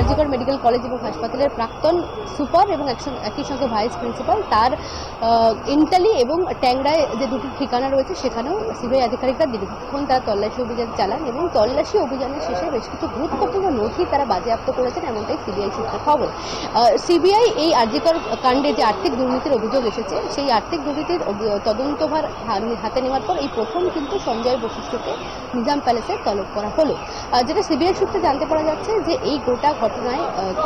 RG Kar medical college এবং হাসপাতালের প্রাক্তন সুপার এবং একই সঙ্গে ভাইস প্রিন্সিপাল, তার ইন্টালি এবং ট্যাংরায় যে দুটি ঠিকানা রয়েছে, সেখানেও সিবিআই আধিকারিকরা দীর্ঘক্ষণ তারা তল্লাশি অভিযান চালান এবং তল্লাশি অভিযানের শেষে বেশ কিছু গুরুত্বপূর্ণ নথি তারা বাজেয়াপ্ত করেছেন, এমনটাই সিবিআই সূত্রে খবর। সিবিআই এই আরজিকর কাণ্ডে যে আর্থিক দুর্নীতির অভিযোগ এসেছে, সেই আর্থিক দুর্নীতির তদন্তভার হাতে নেওয়ার পর এই প্রথম কিন্তু সঞ্জয় বশিষ্ঠকে নিজাম প্যালেসে তলব করা হলো। যেটা সিবিআই সূত্রে জানতে পারা যাচ্ছে যে এই গোটা ঘটনায়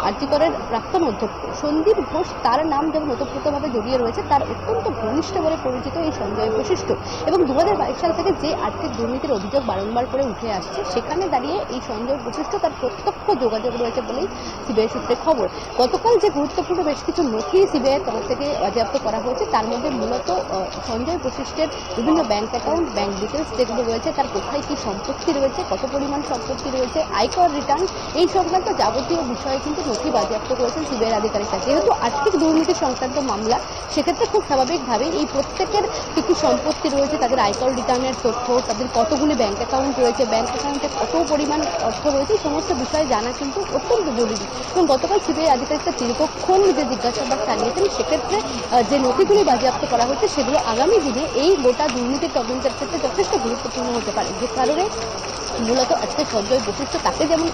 আর্জিকরের প্রাক্তন অধ্যক্ষ সন্দীপ ঘোষ তার নাম যেমন ওতপ্রোতভাবে জড়িয়ে রয়েছে, তার অত্যন্ত ঘনিষ্ঠ বলে পরিচিত এই সঞ্জয় বৈশিষ্ট্য এবং দু সাল থেকে যে আর্থিক দুর্নীতির অভিযোগ বারংবার করে উঠে আসছে, সেখানে দাঁড়িয়ে এই সঞ্জয় বৈশিষ্ট্য তার প্রত্যক্ষ যোগাযোগ রয়েছে বলেই সিবিআই সূত্রে খবর। গতকাল যে গুরুত্বপূর্ণ বেশ কিছু নথি সিবিআই তরফ থেকে বাজেয়াপ্ত করা হয়েছে, তার মধ্যে মূলত সঞ্জয় বৈশিষ্ট্যের বিভিন্ন ব্যাংক অ্যাকাউন্ট, ব্যাংক ডিটেলস যেগুলো রয়েছে, তার কোথায় কি সম্পত্তি রয়েছে, কত পরিমাণ সম্পত্তি রয়েছে, আয়কর রিটার্ন, এই সংক্রান্ত যাবতীয় বিষয়ে কিন্তু নথি বাজেয়াপ্ত করেছেন সিবিআই আধিকারিকরা। যেহেতু আর্থিক দুর্নীতি সংক্রান্ত মামলা, সেক্ষেত্রে খুব স্বাভাবিকভাবেই এই প্রত্যেকের কি কি সম্পত্তি রয়েছে, তাদের আয়কর রিটার্নের তথ্য, তাদের কতগুলি ব্যাংক অ্যাকাউন্ট রয়েছে, ব্যাংক অ্যাকাউন্টে কত পরিমাণ অর্থ রয়েছে সমস্ত বিষয়ে জানা কিন্তু অত্যন্ত জরুরি। এবং গতকাল সিবিআই আধিকারিকরা দীর্ঘক্ষণ যে জিজ্ঞাসাবাদ চালিয়েছেন, সেক্ষেত্রে যে নথিগুলি বাজেয়াপ্ত করা হচ্ছে, সেগুলো আগামী দিনে এই গোটা দুর্নীতির তদন্তের ক্ষেত্রে যথেষ্ট গুরুত্বপূর্ণ হতে পারে। যে কারণে মূলত আজকে সঞ্জয় বশিষ্ঠ তাকে যেমন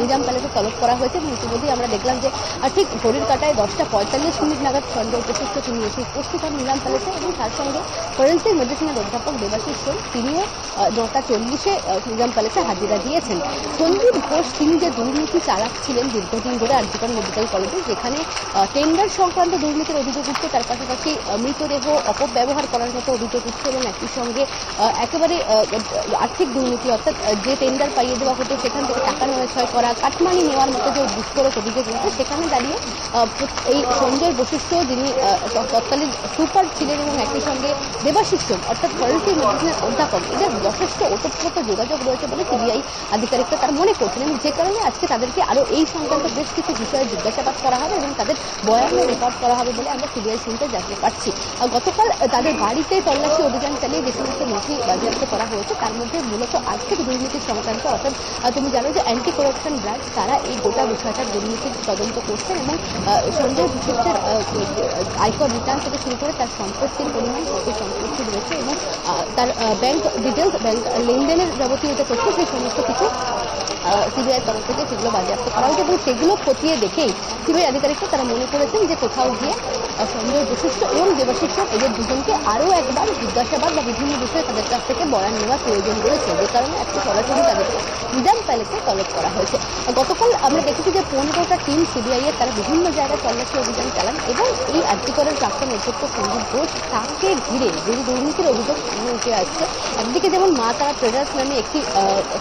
নিজাম প্যালেসে তলব করা হয়েছে, এবং ইতিমধ্যেই আমরা দেখলাম যে ঠিক ঘড়ির কাটায় দশটা পঁয়তাল্লিশ মিনিট নাগাদ সঞ্জয় বশিষ্ঠ তিনি এসে উপস্থিত হন নিজাম প্যালেসে এবং তার সঙ্গে ফরেন্সিক মেডিসিনের অধ্যাপক দেবাশিস সোম তিনিও নটা চল্লিশে নিজাম প্যালেসে হাজিরা দিয়েছেন। সন্দীপ ঘোষ, তিনি যে দুর্নীতি চালাচ্ছিলেন দীর্ঘদিন ধরে আর্জিকর মেডিকেল কলেজে, যেখানে টেন্ডার সংক্রান্ত দুর্নীতির অভিযোগ উঠছে তার পাশাপাশি মৃতদেহ অপব্যবহার করার মতো অভিযোগ উঠছে এবং একই সঙ্গে একেবারে আর্থিক দুর্নীতি অর্থাৎ যে টেন্ডার পাইয়ে দেওয়া হতো সেখান থেকে টাকা নয় করা কাটমানি নেওয়ার মতো যে বিস্ফোরক অভিযোগ উঠছে সেখানে দাঁড়িয়ে এই সঞ্জয় বশিষ্ঠ যিনি তৎকালীন সুপার ছিলেন এবং একই সঙ্গে দেবাশিস সোম, অর্থাৎ ফরেন্সিক মেডিসিনের অধ্যাপক এদের যথেষ্ট ওতপ্রোত যোগাযোগ রয়েছে বলে সিবিআই আধিকারিকরা তারা মনে করছেন এবং যে কারণে আজকে তাদেরকে আরও এই সংক্রান্ত বেশ কিছু বিষয়ে জিজ্ঞাসাবাদ করা হবে এবং তাদের বয়ানও রেকর্ড করা হবে বলে আমরা সিবিআই শুনতে জানতে পারছি। গতকাল তাদের বাড়িতে তল্লাশি অভিযান চালিয়ে যে সমস্ত নথি বাজেয়াপ্ত করা হয়েছে তার মধ্যে মূলত আর্থিক দুর্নীতি সংক্রান্ত অর্থাৎ তুমি জানো যে অ্যান্টি করাপশন ব্রাঞ্চ তারা এই গোটা বিষয়টার দুর্নীতির তদন্ত করছেন এবং সন্দেহ বিশেষের আয়কর রিটার্ন থেকে শুরু করে তার সম্পত্তির পরিমাণ, কত সম্পত্তি রয়েছে এবং তার ব্যাংক ডিটেলস ব্যাংক লেনদেনের যাবতীয় যে তথ্য, সেই সমস্ত কিছু সিবিআই তরফ থেকে সেগুলো বাজেয়াপ্ত করা হয়েছে এবং সেগুলো খতিয়ে দেখেই সিবিআই আধিকারিকরা তারা মনে করেছেন যে কোথাও গিয়ে সঞ্জয় বশিষ্ঠ এবং দেবাশিষ সোম এদের দুজনকে আরও একবার জিজ্ঞাসাবাদ বা বিভিন্ন বিষয়ে তাদের কাছ থেকে বয়ান নেওয়ার প্রয়োজন রয়েছে। যে কারণে আজকে সরাসরি তাদেরকে নিজাম প্যালেসে তলব করা হয়েছে। গতকাল আমরা দেখেছি যে পনেরোটা টিম সিবিআই এর তারা বিভিন্ন জায়গায় তল্লাশি অভিযান চালান এবং এই আর্যিকরের প্রাক্তন অধ্যক্ষ সঞ্জীব ঘোষ তাকে ঘিরে যদি দুর্নীতির অভিযোগ উঠে আসছে। একদিকে যেমন মা তারা ট্রেডার্স নামে একটি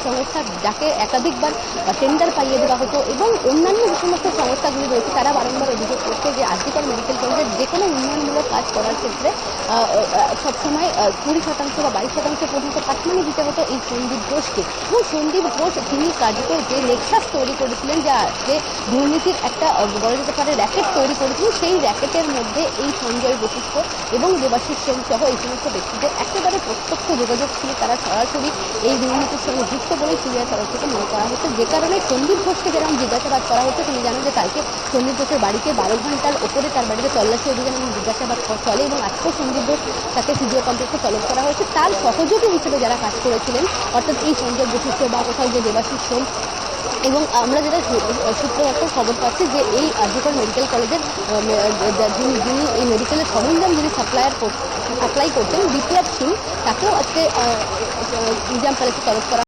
সংস্থা যাকে একাধিকবার টেন্ডার পাইয়ে দেওয়া হতো এবং অন্যান্য যে সমস্ত সংস্থাগুলি রয়েছে, তারা বারংবার অভিযোগ করছে যে আর্যিকর মেডিকেল কলেজের যে কোনো উন্নয়নমূলক কাজ করার ক্ষেত্রে সবসময় কুড়ি শতাংশ বা বাইশ শতাংশ পর্যন্ত কাটমানি দিতে হতো এই সন্দীপ ঘোষকে। এবং সন্দীপ ঘোষ তিনি কার্যত যে নেক্সাস তৈরি করেছিলেন, যা যে দুর্নীতির একটা বলা যেতে পারে র্যাকেট তৈরি করেছিলেন, সেই র্যাকেটের মধ্যে এই সঞ্জয় বশিষ্ঠ এবং দেবাশিস সেন সহ এই সমস্ত ব্যক্তিদের একেবারে প্রত্যক্ষ যোগাযোগ ছিল তারা সরাসরি এই দুর্নীতির সঙ্গে যুক্ত বলেই সিবিআই তরফ থেকে মনে করা হচ্ছে যে কারণে সন্দীপ ঘোষকে যেরকম জিজ্ঞাসাবাদ করা হচ্ছে তিনি জানেন যে কালকে সন্দীপ ঘোষের বাড়িতে বারো ঘণ্টার ওপরে তার বাড়িতে তল্লাশি অভিযান এবং জিজ্ঞাসাবাদ চলে এবং আজকেও সন্দীপ ঘোষ তাকে সিবিআই কমপ্লেক্সে তলব করা হয়েছে। তার সহযোগী হিসেবে যারা কাজ করেছিলেন, অর্থাৎ এই সঞ্জয় বশিষ্ঠ বা কোথাও যে দেবাশিস সোম এবং আমরা যেটা সূত্রে একটা খবর পাচ্ছি যে এই আর্যকর মেডিকেল কলেজের যিনি যিনি এই মেডিকেলের সরঞ্জাম যিনি সাপ্লায়ার সাপ্লাই করতেন বিপ্লব সিং, তাকেও আজকে নিজাম প্যালেসে তলব করা